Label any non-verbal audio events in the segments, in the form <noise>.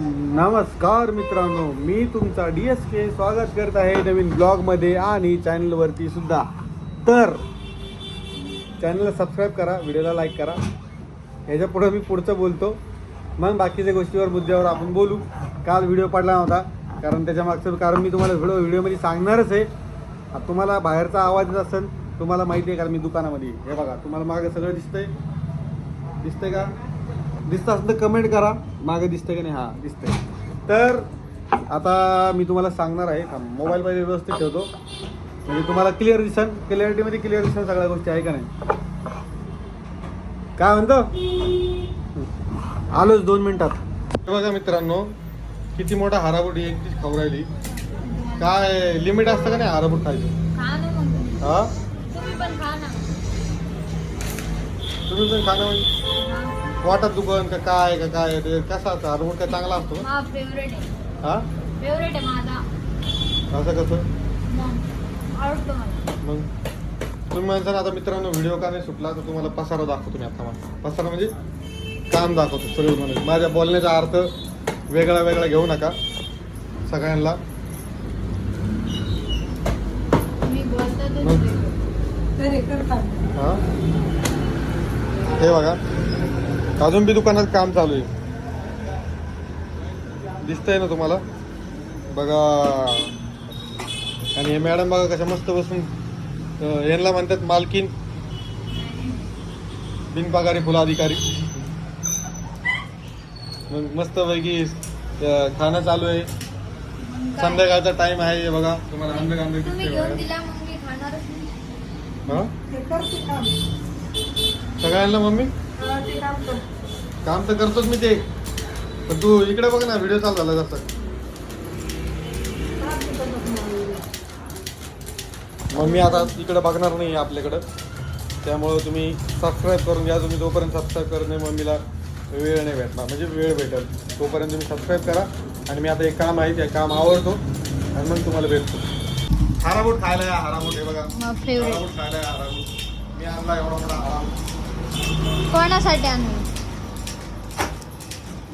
नमस्कार मित्रांनो मी तुमचा डी एस के स्वागत करत आहे नवीन ब्लॉगमध्ये आणि चॅनलवरती सुद्धा. तर चॅनलला सबस्क्राईब करा व्हिडिओला लाईक करा. ह्याच्या पुढं मी पुढचं बोलतो. मग बाकीच्या गोष्टीवर मुद्द्यावर आपण बोलू. काल व्हिडिओ पडला नव्हता कारण त्याच्या मागचं कारण मी तुम्हाला व्हिडिओ व्हिडिओमध्ये सांगणारच आहे. तुम्हाला बाहेरचा आवाज येत असेल तुम्हाला माहिती आहे कारण मी दुकानामध्ये? हे बघा तुम्हाला मागं सगळं दिसतंय. दिसतंय का? दिसतं असं तर कमेंट करा. मागे दिसतंय का नाही? हा दिसतंय. तर आता मी तुम्हाला सांगणार आहे मोबाईल पाहिजे व्यवस्थित ठेवतो. म्हणजे तुम्हाला क्लिअर दिसन क्लिअरिटीमध्ये क्लिअर दिसन सगळ्या गोष्टी आहे का नाही? काय म्हणतो? आलोच दोन मिनिटात. बघा मित्रांनो किती मोठा हाराबुट एकटीच खाऊ राहिली. काय लिमिट असतं का नाही हाराबुट खायचं. हा? तुम्ही पण खा ना. तुम्ही पण खाणं म्हणजे. वाटत दुकान का काय का काय? ते कसा असतं हाराबुट काय चांगला असतो का? हा फेवरेट आहे. हा? फेवरेट आहे माझा. असं कसं? मग आवडतो मला. मग? तुम्ही म्हणता ना आता मित्रांनो व्हिडिओ का नाही सुटला तर तुम्हाला पसारा दाखवतो मी आता मला पसारा म्हणजे काम दाखवतो सगळं म्हणजे. माझ्या बोलण्याचा अर्थ वेगळा वेगळा घेऊ नका सगळ्यांना. मग? हा? हे बघा. अजून बी दुकानात काम चालू आहे. दिसतंय ना तुम्हाला? बघा. आणि हे मॅडम बघा कशा मस्त बसून यांना म्हणतात मालकीन बिनपगारी फुला अधिकारी. मग मस्त पैकी खाणं चालू आहे. संध्याकाळचा टाइम आहे हे बघा. तुम्हाला आंबे दिसते घेऊन बघा. मग मी हा काम तर करतोच मी ते. पण तू इकडे बघ ना व्हिडिओ चालू झाला जास्त मम्मी आता इकडे बघणार नाही आपल्याकडं. त्यामुळं तुम्ही सबस्क्राईब करून घ्या. तुम्ही जोपर्यंत सबस्क्राईब करत नाही मम्मीला वेळ नाही भेटणार. म्हणजे वेळ भेटेल. तोपर्यंत तुम्ही सबस्क्राईब करा. आणि मी आता एक काम आहे ते काम आवडतो आणि मग तुम्हाला भेटतो. हाराबूट खायला या हाराबूट हे बघा. मग फेवरेट हाराबूट खायला या हाराबूट मी आणला एवढा मोठा हाराबूट कोणासाठी आणू?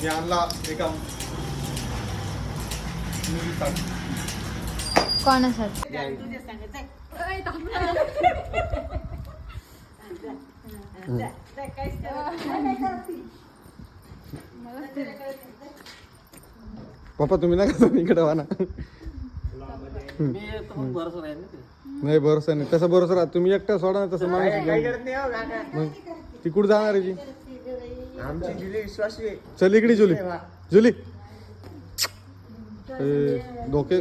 मी आणला एका मुलीसाठी. कोणासाठी? पप्पा तुम्ही नका जाऊ इकडे वा ना नाही भरोसा नाही. तसं भरोसा राहत तुम्ही एकटा सोडा ना तसं माणूस घेऊन. मग ती कुठं जाणार आहे ती? आमची जुली विश्वासू आहे. चल इकडे जुली. जुली. ए, धोके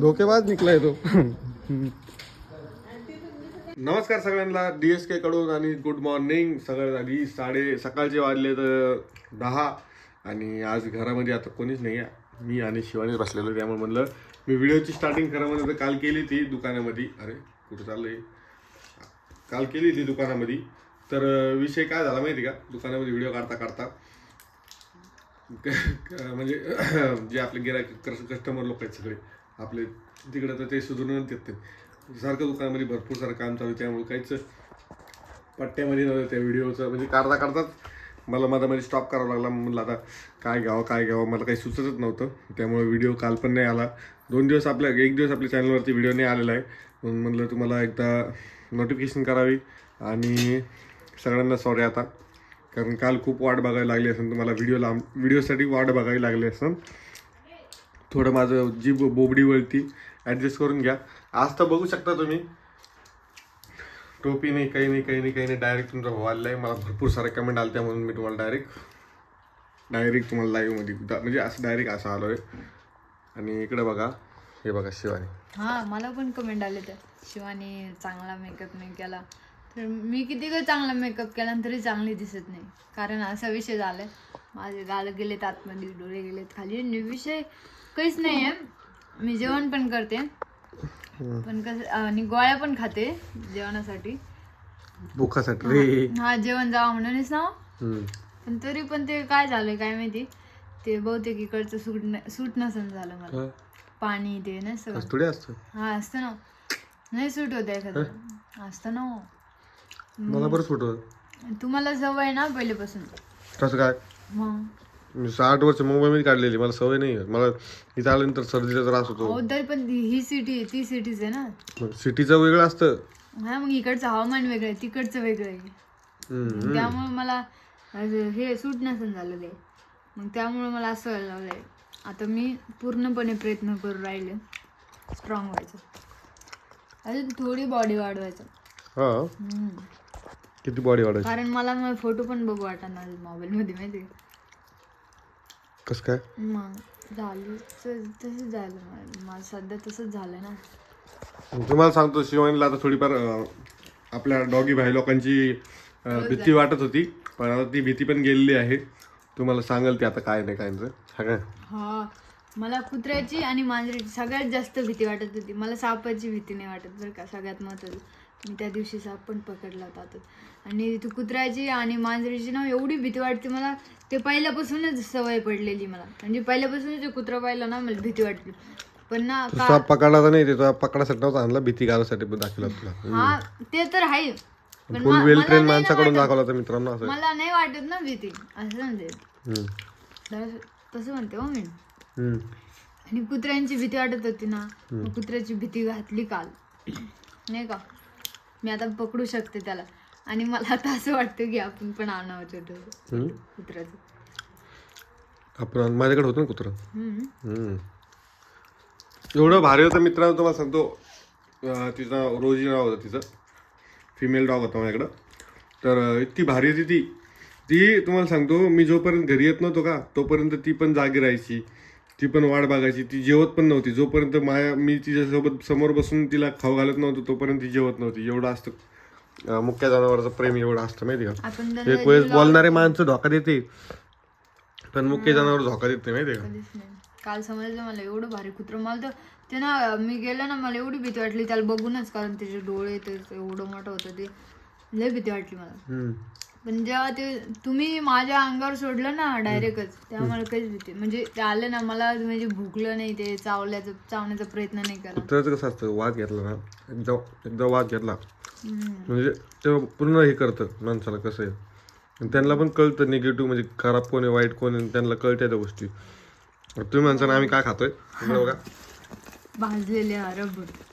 धोकेबाज निघलाय तो. नमस्कार सगळ्यांना. डी एस के कडून आणि गुड मॉर्निंग सगळ्यात आधी साडे सकाळचे वाजले तर दहा. आणि आज घरामध्ये आता कोणीच नाही आहे. मी आणि शिवानी बसलेलो त्यामुळे म्हणलं मी व्हिडिओची स्टार्टिंग करा म्हणलं तर काल केली ती दुकानामध्ये. अरे कुठं चाललंय? काल केली ती दुकानामध्ये. तर विषय काय झाला माहिती का? दुकानामध्ये व्हिडिओ काढता काढता. म्हणजे <clears throat> जे आपले गिरायक कस्टमर लोक आहेत सगळे आपले तिकडे तर ते सुधारूनच येत नाही सारखं दुकानामध्ये भरपूर सारं काम चालू आहे, त्यामुळे काहीच पट्ट्यामध्ये नव्हतं त्या व्हिडिओचं म्हणजे काढता काढताच मला मधामध्ये स्टॉप करावा लागला. म्हणलं आता काय घ्यावं काय घ्यावं? मला काही सुचतच नव्हतं. त्यामुळे व्हिडिओ काल पण नाही आला. दोन दिवस आपल्या एक दिवस आपल्या चॅनलवरती व्हिडिओ नाही आलेला आहे. म्हणून म्हणलं तुम्हाला एकदा नोटिफिकेशन करावी. आणि सगळ्यांना सॉरी आता. कारण काल खूप वाट बघायला लागली असेल तुम्हाला व्हिडिओ लांब व्हिडिओसाठी वाट बघावी लागली असेल. थोडं माझं जी बो- बोबडी वळती ॲडजस्ट करून घ्या. आज तर बघू शकता तुम्ही. टोपी नाही काही नाही काही नाही काही नाही. डायरेक्ट तुमचा व्हायला आलेला आहे. मला भरपूर सारे कमेंट आले म्हणून मी तुम्हाला डायरेक्ट डायरेक्ट तुम्हाला लाईव्हमध्ये म्हणजे असं डायरेक्ट असं आलो आहे आणि इकडे बघा. हे बघा शिवानी. हां मला पण कमेंट आले त्या शिवानी चांगला मेकअप नाही केला. तर मी किती काही चांगला मेकअप केला तरी चांगली दिसत नाही. कारण असा विषय झालाय. माझे गाल गेलेत आतमध्ये डोळे गेलेत खाली आणि विषय काहीच नाही आहे. मी जेवण पण करते. पण कसं आणि गोळ्या पण खाते जेवणासाठी. हा जेवण जावं म्हणूनच ना. पण तरी पण ते काय झालंय काय माहिती? ते बहुतेक इकडचं सूट सूट नसन झालं मला. पाणी ते ना सगळं. असं थोडी असतं हा असतं ना. नाही सूट होत एखादं. असतं ना हो. मला बरं सुटत तुम्हाला सवय ना पहिल्यापासून? कसं काय? मग? मी साठ वर्ष मुंबईमध्ये काढलेली मला सवय नाही आहे. मला इथं आल्यानंतर सर्दीचा त्रास होतो. तरी पण ही सिटी ती सिटीच आहे ना? मग सिटीचं वेगळं असतं. हा मग इकडचं हवामान वेगळं आहे तिकडचं वेगळं आहे. हम्म. त्यामुळे मला असं हे सूट नसेल झालं ते मग त्यामुळे मला असं व्हायला लागलंय. आता मी पूर्णपणे प्रयत्न करू राहिले स्ट्रॉंग व्हायचं. अजून थोडी बॉडी वाढवायचं. हा. हम्म. किती बॉडी वाढायची कारण मला मग फोटो पण बघू वाटणार मोबाईलमध्ये माहिती आहे कसं काय? मग झालं तसंच झालं मला. माझं सध्या तसंच झालं ना. तुम्हाला सांगतो शिवानीला आता थोडीफार अं, आपल्या डॉगी भाई लोकांची अं, भीती वाटत होती पण आता ती भीती पण गेलेली आहे. तुम्हाला सांगाल ती आता काय नाही काय नाही. सगळं हा मला कुत्र्याची आणि मांजरीची सगळ्यात जास्त भीती वाटत होती. मला सापाची भीती नाही वाटत बरं का सगळ्यात महत्त्वाचं मी त्या दिवशी साप पण पकडला होता आताच. आणि ती कुत्र्याची आणि मांजरीची ना एवढी भीती वाटते मला. ते पहिल्यापासूनच सवय पडलेली मला. म्हणजे पहिल्यापासूनच ते कुत्रा पाहिलं ना मला भीती वाटली. पण ना साप पकडायचा नाही ते पकडासाठी नव्हता आणला भीती घालायसाठी पण दाखवला तुला. हा ते तर आहे. पण फुल वेल मला ट्रेन माणसाकडून. दाखवला तर मित्रांनो असं. मला नाही वाटत ना भीती. असं हम्म. तसं- तसं म्हणते हो मी. हम्म. आणि कुत्र्यांची भीती वाटत होती ना. मग कुत्र्याची भीती घातली काल. नाही का? मी आता पकडू शकते त्याला. आणि मला आता असं वाटतं की आपण पण आणावं छोटं. कुत्र्याचं आपण माझ्याकडे होतं ना कुत्रं. एवढं भारी होतं मित्रांनो तुम्हाला सांगतो. तिचं रोजी नाव होतं तिचं. फिमेल डॉग होता माझ्याकडं. तर इतकी भारी होती ती. ती तुम्हाला सांगतो मी जोपर्यंत घरी येत नव्हतो का तोपर्यंत ती पण जागी राहायची. ती पण वाट बघायची. ती जेवत पण नव्हती. जोपर्यंत माया मी तिच्यासोबत समोर बसून तिला खाऊ घालत नव्हतो तोपर्यंत ती जेवत नव्हती. एवढं असतं. मुख्य जनावराचं प्रेम एवढं असतं माहिती का? एक वेळेस बोलणारे माणसं धोका देते. पण मुख्य जनावर धोका देत माहिती का? काल समजलं मला एवढं भारी कुत्रं. मला तर ते ना मी गेलं ना मला एवढी भीती वाटली. त्याला बघूनच कारण त्याचे डोळे ते एवढं मोठं होतं ते. लय भीती वाटली मला. पण जेव्हा ते तुम्ही माझ्या अंगावर सोडलं ना डायरेक्टच तेव्हा मला काहीच भीती. म्हणजे ते आले ना मला म्हणजे भुकलं नाही ते चावल्याचं चावण्याचा प्रयत्न नाही केला कुत्र्याचं कसं असतं वाघ घेतला ना एकदा एकदा वाघ घेतला. म्हणजे ते पूर्ण हे करतं माणसाला कसं आहे. त्यांना पण कळतं निगेटिव्ह म्हणजे खराब कोण आहे वाईट कोण आहे त्यांना कळत्या त्या गोष्टी. तुम्ही ना आम्ही काय खातोय? <laughs> बघा. भाजलेले रबूट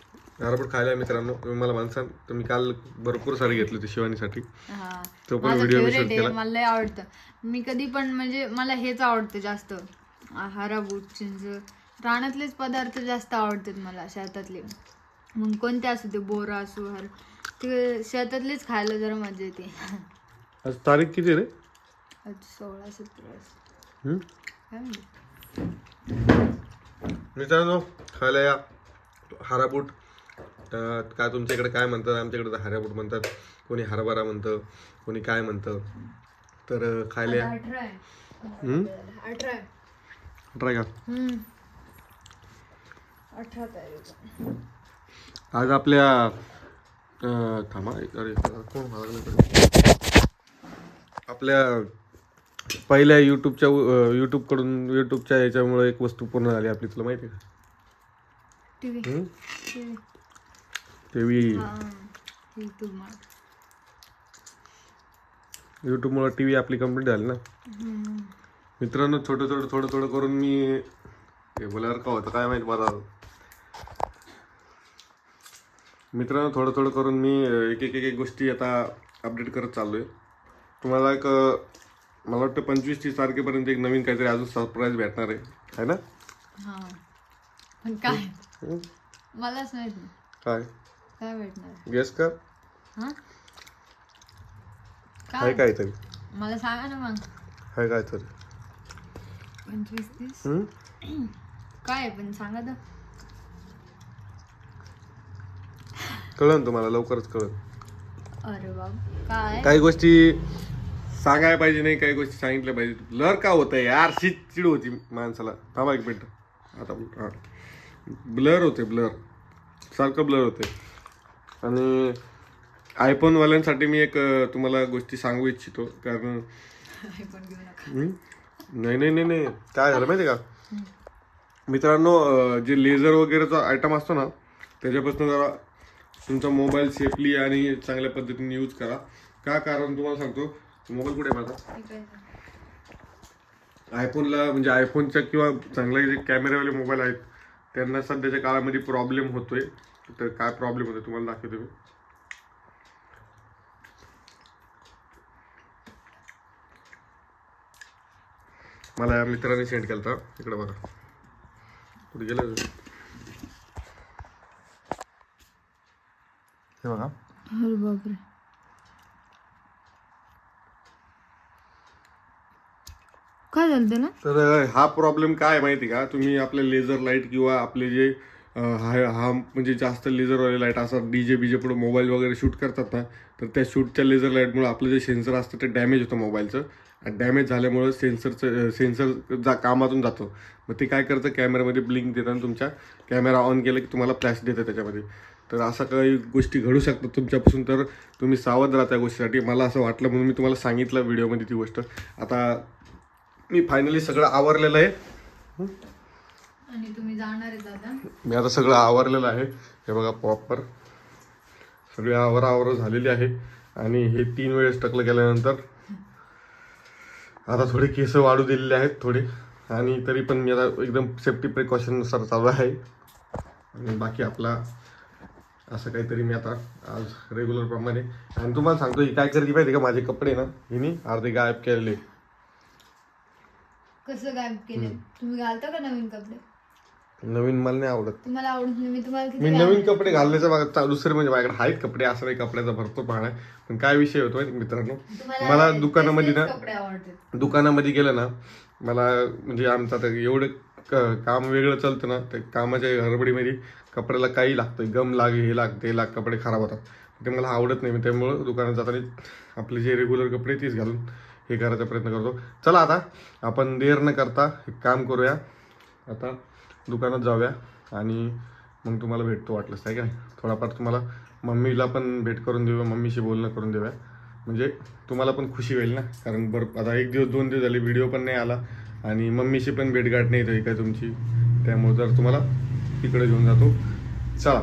गारपट खायला मित्रांनो. तुम्ही मला म्हणसान तर मी काल भरपूर सारे घेतले होते शिवानीसाठी. हा. तो पण माझं व्हिडिओ मी फेवरेट शूट आहे केला. मला लय आवडतं. मी कधी पण म्हणजे मला हेच आवडतं जास्त. हारा बूट चिंच. रानातलेच पदार्थ जास्त आवडतात मला शेतातले. मग कोणते असू ते बोरा असो हर ते शेतातलेच खायला जरा मजा येते. आज तारीख किती रे? आज सोळा सतरा हम्म? काय म्हणते मित्रांनो खायला या. हाराबूट अं, काय तुमच्या इकडे काय म्हणतात? आमच्या इकडे तर हाराबूट म्हणतात. कोणी हरभरा म्हणतं कोणी काय म्हणतं? तर खायला. अठरा का? आज आपल्या थांबा अरे कोण? आपल्या पहिल्या यूट्यूबच्या यूट्यूबकडून यूट्यूबच्या याच्यामुळे एक वस्तू पूर्ण झाली आपली. तुला माहिती आहे का? टीव्ही? टीव्ही युट्यूब मार्ट यूट्यूबमुळे टी व्ही आपली कंप्लीट झाली ना? मित्रांनो छोटं थोडं थोडं थोडं करून मी बोलायला का होतं काय माहिती मला. मित्रांनो थोडं थोडं करून मी एक एक एक एक गोष्टी आता अपडेट करत चाललो आहे तुम्हाला एक मला वाटतं पंचवीस तीस तारखेपर्यंत एक नवीन काहीतरी अजून सरप्राईज भेटणार आहे. है ना? पण काय? मलाच माहीत नाही. काय? काय भेटणार? गेस का हा? आहे काय काहीतरी मला सांगा ना मग. आहे काहीतरी पंचवीस तीस? काय आहे पण सांगा तर. कळलं तुम्हाला लवकरच कळलं अरे काय? काही गोष्टी सांगायला पाहिजे नाही काही गोष्टी सांगितल्या पाहिजे. ब्लर का होतं यार? शीत चिड होती माणसाला. थांबा एक मिनिट. आता ब्लर होते ब्लर सारखं ब्लर होते आणि आयफोनवाल्यांसाठी मी एक तुम्हाला गोष्टी सांगू इच्छितो. कारण? नाही नाही नाही नाही. काय झालं माहिती का? मित्रांनो जे लेझर वगैरेचा आयटम असतो ना त्याच्यापासून जरा तुमचा मोबाईल सेफली आणि चांगल्या पद्धतीने यूज करा. का कारण तुम्हाला सांगतो मोबाईल कुठे माझा? आयफोनला म्हणजे आयफोनच्या किंवा चांगले जे कॅमेरावाले मोबाईल आहेत त्यांना सध्याच्या काळामध्ये प्रॉब्लेम होतोय. तर काय प्रॉब्लेम होतोय तुम्हाला दाखवतो मी. मला या मित्राने सेंड केलं होतं इकडे बघा. कुठे गेलं हे बघा. अरे बापरे. काय झालं ना तर हा प्रॉब्लेम काय माहिती का? तुम्ही आपले लेझर लाइट किंवा आपले जे हा हा म्हणजे जास्त लेझरवाले लाइट असतात बी बीजे पुढे मोबाईल वगैरे शूट करतात ना तर त्या शूटच्या लेझर लाईटमुळे आपलं जे सेन्सर असतं ते डॅमेज होतं मोबाईलचं आणि डॅमेज झाल्यामुळं सेन्सरचं सेन्सर जा कामातून जातो. मग ते काय करतं कॅमेरामध्ये ब्लिंक देतं आणि तुमच्या कॅमेरा ऑन केला की तुम्हाला फ्लॅश देतं त्याच्यामध्ये. तर असं काही गोष्टी घडू शकतात तुमच्यापासून तर तुम्ही सावध राहा त्या गोष्टीसाठी. मला असं वाटलं म्हणून मी तुम्हाला सांगितलं व्हिडिओमध्ये ती गोष्ट. आता मी फायनली सगळं आवरलेलं आहे. आणि तुम्ही जाणार आहे दादा. मी आता सगळं आवरलेलं आहे. हे बघा प्रॉपर सगळे आवर आवर झालेली आहे. आणि हे तीन वेळेस टकलं केल्यानंतर आता थोडे केस वाढू दिलेले आहेत थोडे. आणि तरी पण मी आता एकदम सेफ्टी प्रिकॉशननुसार चालू आहे. आणि बाकी आपला असं काहीतरी मी आता आज रेग्युलर प्रमाणे. आणि तुम्हाला सांगतो ही काय करते माहिती का? माझे कपडे ना हिनी अर्धे गायब केलेले. कसं गायब केले? तुम्ही घालता का नवीन कपडे? नवीन मला नाही आवडत. तुम्हाला आवडत नाही. मी तुम्हाला किती मी नवीन कपडे घालण्याचा बघा चा- दुसरे म्हणजे माझ्याकडे आहेत कपडे असं नाही कपड्याचा भरपूर पाहणं आहे. पण काय विषय होतो माहिती का मित्रांनो? तुम्हाला मला तेच- दुकानामध्ये तेच ना कपडे आवडतात. दुकानामध्ये गेलं ना मला म्हणजे आमचं आता एवढं क- काम वेगळं चालतं ना ते कामाच्या गडबडीमध्ये कपड्याला काही लागतं गम लाग हे लाग ते लाग कपडे खराब होतात. ते मला आवडत नाही. मी त्यामुळं दुकानात जाताना आपले जे रेग्युलर कपडे तेच घालून हे करायचा प्रयत्न करतो. चला आता आपण देर न करता एक काम करूया. आता दुकानात जाऊया आणि मग तुम्हाला भेटतो वाटलंच आहे का नाही? थोडाफार तुम्हाला मम्मीला पण भेट करून देऊया मम्मीशी बोलणं करून देऊया. म्हणजे तुम्हाला पण खुशी होईल ना? कारण बरं आता एक दिवस दोन दिवस झाले व्हिडिओ पण नाही आला आणि मम्मीशी पण भेटगाठ नाही झाली काय तुमची? त्यामुळे जर तुम्हाला तिकडे घेऊन जातो. चला.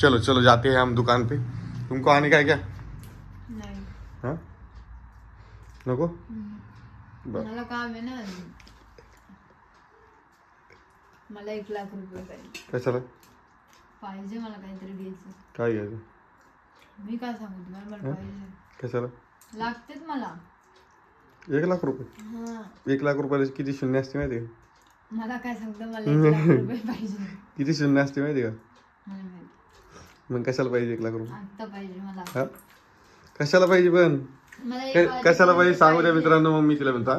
चलो चलो जाते हैं हम दुकान पे. तुमको आने का है क्या? नाही. हाँ? नको? बरं. मला काम आहे ना मला एक लाख रुपये पाहिजे. कशाला? पाहिजे मला काहीतरी घ्यायचं. काय घ्यायचं? मी काय सांगू तुम्हाला? मला पाहिजे. कशाला? लागतेच मला. एक लाख रुपये? हा. एक लाख रुपयाला किती शून्य असते माहिती आहे का? मला काय सांगतो? मला एक लाख रुपये <laughs> पाहिजे. किती शून्य असते माहिती आहे का? मला माहीत. मग कशाला पाहिजे एक लाख रुपये? आत्ता पाहिजे मला. हा? कशाला पाहिजे पण? मला एक क- वाजेपर्यंत कशाला पाहिजे? सांगू द्या मित्रांनो मग मी तिला म्हणता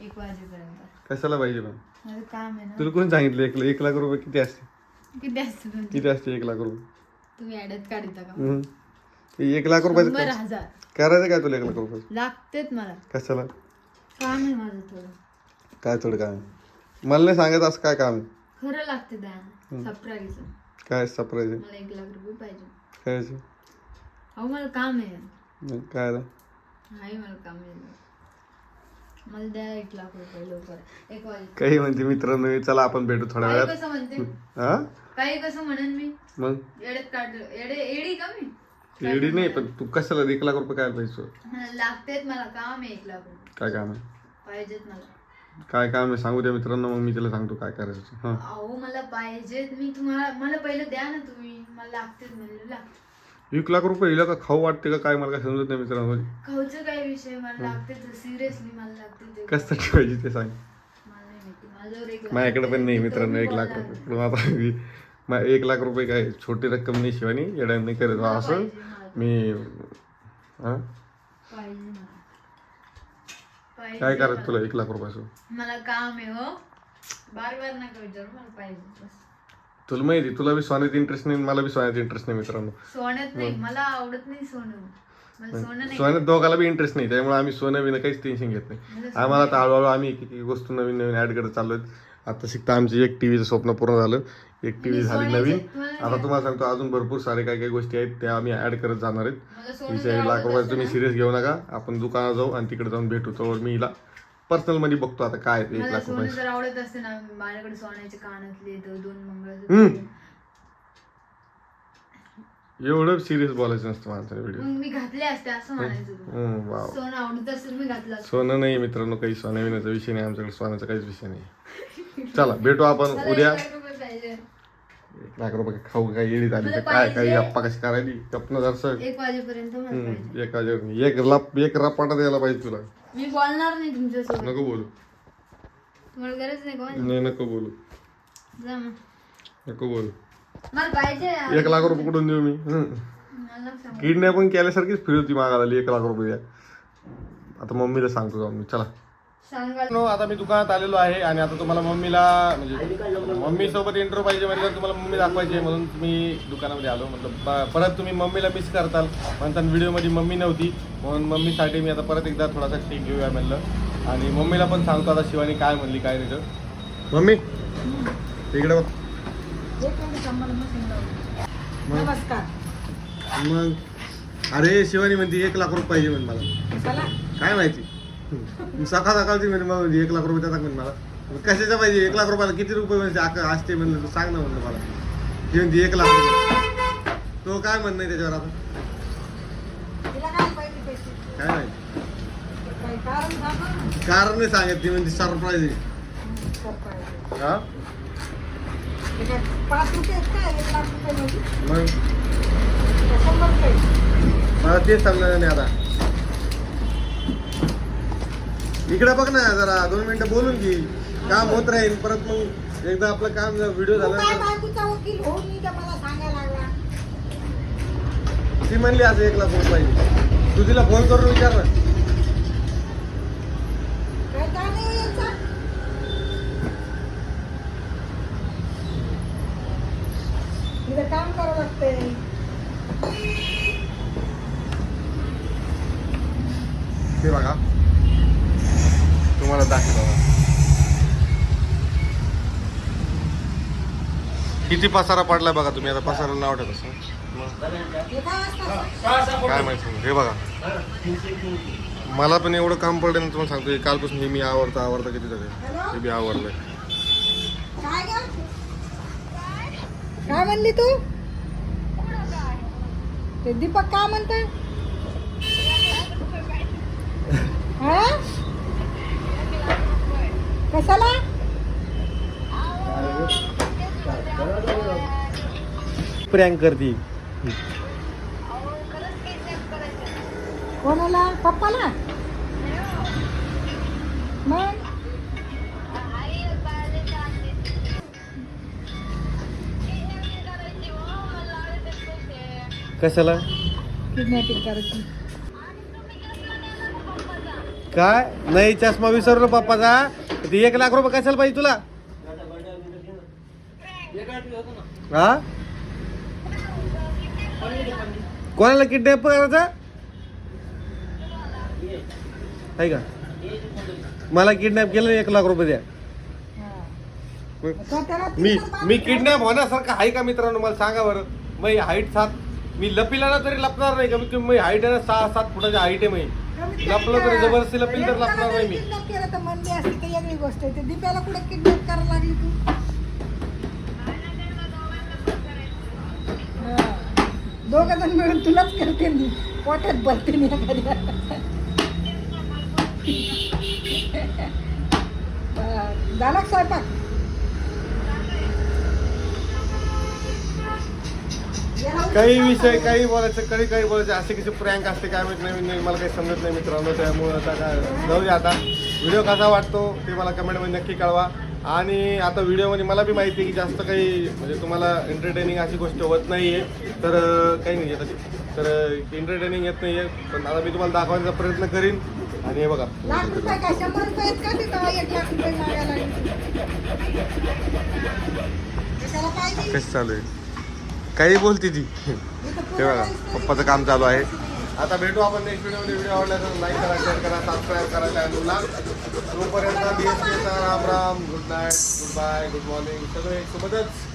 एक वाजेपर्यंत. कशाला पाहिजे पण माझं काम आहे ना तुला कोण सांगितलं एक एक लाख रुपये किती असते किती असतं तुमचं? किती असते एक लाख रुपये? तुम्ही ऍडत काढता का? हम्म. ते एक लाख रुपयाचं शंभर काय- हजार. करायचं काय तुला एक लाख रुपये? लागतेच मला. कशाला? काम आहे माझं थोडं. काय थोडं काम आहे? मला नाही सांगत असं काय काम आहे? खरं लागते सरप्राईज काय सरप्राईज आहे मला एक लाख रुपये पाहिजे. काय? अहो मला काम आहे. काय मला काम आहे मला द्या एक लाख रुपये लवकर. एक वाजे काही म्हणते मित्रांनो चला आपण भेटू थोड्या काही वेळात. कसं म्हणते? हा? काही कसं म्हणेन मी? मग? येड्यात काढ येडे एडी का मी? एवढी नाही पण तू कशाला एक लाख रुपये काय पाहिजे मला लागतेच मला काम आहे एक लाख रुपये. काय काम आहे? पाहिजेत मला. काय काम आहे? सांगू द्या मित्रांनो मग मी तिला सांगतो काय करायचं. हां. अहो मला पाहिजेत. मी तुम्हाला मला पहिलं द्या ना तुम्ही. मला लागतेच म्हणलं लागते एक लाख रुपये हिला का खाऊ वाटते का? काय मला काय समजत नाही मित्रांनो. खाऊचं काय विषय? मला लागते सिरियसली मला लागते ते. कशासाठी पाहिजे ते सांग. मला नाही माहिती. माझ्यावर एक लाख माझ्याकडे पण नाही मित्रांनो एक लाख रुपये. पण आता मी- मा- एक लाख रुपये काय छोटी रक्कम नाही शिवानी येड्या नाही करत. बा असं. मी हां? पाहिजे मला. पाहिजे काय करायचं मला. तुला एक लाख रुपयाचं? मला काम आहे हो. बार बार नका विचारू मला पाहिजे बस. तुला माहिती तुला बी सोन्यात इंटरेस्ट नाही मला बी सोन्यात इंटरेस्ट नाही मित्रांनो. सोन्यात नाही मला आवडत नाही सोनं. मला सोनं नाही सोन्यात दोघाला बी इंटरेस्ट नाही त्यामुळे आम्ही सोनं बिनं काहीच टेन्शन घेत नाही. आम्हाला आता हळूहळू आम्ही एक वस्तू नवीन नवीन ऍड करत चाललोय. आता शिकता आमची एक टीव्हीचं स्वप्न पूर्ण झालं. एक टीव्ही झाली नवीन. आता तुम्हाला सांगतो अजून भरपूर सारे काही काही गोष्टी आहेत त्या आम्ही ऍड करत जाणार आहेत. सोनं हिच्या लाख रुपयाचं तुम्ही सिरियस घेऊ नका. आपण दुकानात जाऊ आणि तिकडे जाऊन भेटू. तर मी हिला पर्सनलमध्ये बघतो आता काय एक मला लाख सोनं रुपये जर आवडत असते ना माझ्याकडे सोन्याचे कानातले दोन हम्म. मंगळसूत्र एवढं सिरियस बोलायचं नसतं माणसाने व्हिडिओ मग मी घातले असते असं म्हणायचं तुला. वाव. सोनं आवडत असेल मी घातलं असतं. सोनं नाही मित्रांनो काही सोन्या विण्याचा विषय नाही आमच्याकडे सोन्याचा काहीच विषय नाही. चला भेटू आपण उद्या. एक लाख रुपये पाहिजे. एक लाख रुपये खाऊ काय येडीत आली तर काय पाहिजे. गप्पा कशी करायली? गप्पा जरसं. एक वाजेपर्यंत मला पाहिजे. एक हजार एक लप एक रपाटा द्यायला पाहिजे तुला. मी बोलणार नाही तुमच्यासोबत. नको बोलू. तुम्हाला गरज नाही नको बोलू. जा मग. नको बोलू. मला पाहिजे यार. एक लाख रुपये कुठून देऊ मी. मला सांग. किडनॅपिंग केल्यासारखीच फिरवती मागायला लागली एक लाख रुपये. द्या आता मम्मीला सांगतो जाऊन मी. चला. सांगा. आता मी दुकानात आलेलो आहे आणि आता तुम्हाला मम्मीला म्हणजे मम्मी सोबत इंट्रो पाहिजे म्हणजे तुम्हाला मम्मी दाखवायची आहे म्हणून मी दुकानामध्ये आलो. मतलब ब- परत तुम्ही मम्मीला मिस करताल. म्हणतात व्हिडिओमध्ये मम्मी नव्हती. म्हणून मम्मीसाठी मी आता परत एकदा थोडासा टेक घेऊया म्हणलं. आणि मम्मीला पण सांगतो आता शिवानी काय म्हणली काय तर. मम्मी इकडे बघ. नमस्कार. मग अरे शिवानी म्हणते एक लाख रुपये पाहिजे म्हण मला. काय माहिती. सकाळ सकाळची म्हणजे मला म्हणजे एक लाख रुपये देतात म्हणजे मला? कशाचं पाहिजे? एक लाख रुपयाला किती रुपये म्हणजे असते म्हणलं तू सांग ना म्हणलं मला. ती म्हणते एक लाख रुपये. तो काय म्हणणं त्याच्यावर आता? काय माहिती कारण नाही सांगत ती म्हणते सरप्राईज. हा? म्हणजे मग? मला तेच समजलं नाही आता. इकडे बघ ना जरा दोन मिनिटं बोलून घे. काम होत राहील परत मग एकदा आपलं काम व्हिडिओ तू काय झाला बायकोचा वकील होऊन मी तर मला सांगायला लागला. ती म्हणली असं एक लाख रुपये. पाहिजे तू तिला फोन करून विचार ना. काय का नाही यायचा तिथं काम करावं लागतंय. हे बघा. तुम्हाला दाखवा किती पसारा पडलाय बघा तुम्ही आता पसाराला नाव ठेवत असं. काय माहिती हे बघा. मला पण एवढं काम पडलं ना तुम्हाला सांगतो कालपासून हे मी आवडतं आवडतं किती झालं हे बी आवडलंय काय म्हणली तू? ते दीपक काय म्हणतोय? कशाला? प्रँक करती. कोणाला? पप्पाला? मग? कशाला? किडनॅपिंग करायची. काय? नाही चष्मा विसरलो पप्पाचा ती एक लाख रुपये कशाला पाहिजे तुला? हा? कोणाला किडनॅप करायचा? आहे का? मला किडनॅप केलं एक लाख रुपये द्या. मी मी किडनॅप होण्यासारखं आहे का मित्रांनो? मला सांगा बरं. मी हाईट सात मी लपिला ना तरी लपणार नाही कमीत तुम्ही हाईट आहे ना सहा सात फुटाची हाईट आहे मी. लपलं कमी तरी जबरदस्ती लपील तर लपणार नाही मी. kidnap केलं तर म्हणली असती तर वेगळी गोष्ट आहे. ते दीप्याला कुठे किडनॅप करायला लागली तू? दोघ जण मिळून तुलाच करते मी. पोटात भरते मी एखाद्या. <laughs> झाला स्वयंपाक? काही विषय काही बोलायचं काही काही बोलायचं असे कसे प्रँक असते काय माहीत नवीन नवीन मला काही समजत नाही मित्रांनो त्यामुळे आता काय जाऊ आता. व्हिडिओ कसा वाटतो ते मला कमेंटमध्ये नक्की कळवा. आणि आता व्हिडिओमध्ये मला बी माहिती आहे की जास्त काही म्हणजे तुम्हाला एंटरटेनिंग अशी गोष्ट होत नाही आहे तर काही नाही आहे तशी तर एंटरटेनिंग येत नाही आहे पण आता मी तुम्हाला दाखवण्याचा प्रयत्न करीन. आणि हे बघा. कसं चालू आहे? काही बोलते ती. ते बघा पप्पाचं काम चालू आहे. आता भेटू आपण नेक्स्ट व्हिडिओमध्ये व्हिडिओ आवडला तर लाईक करा शेअर करा सबस्क्राईब करा चॅनलला तोपर्यंत B S Ram Ram. Good night good bye good morning सगळे सोबतच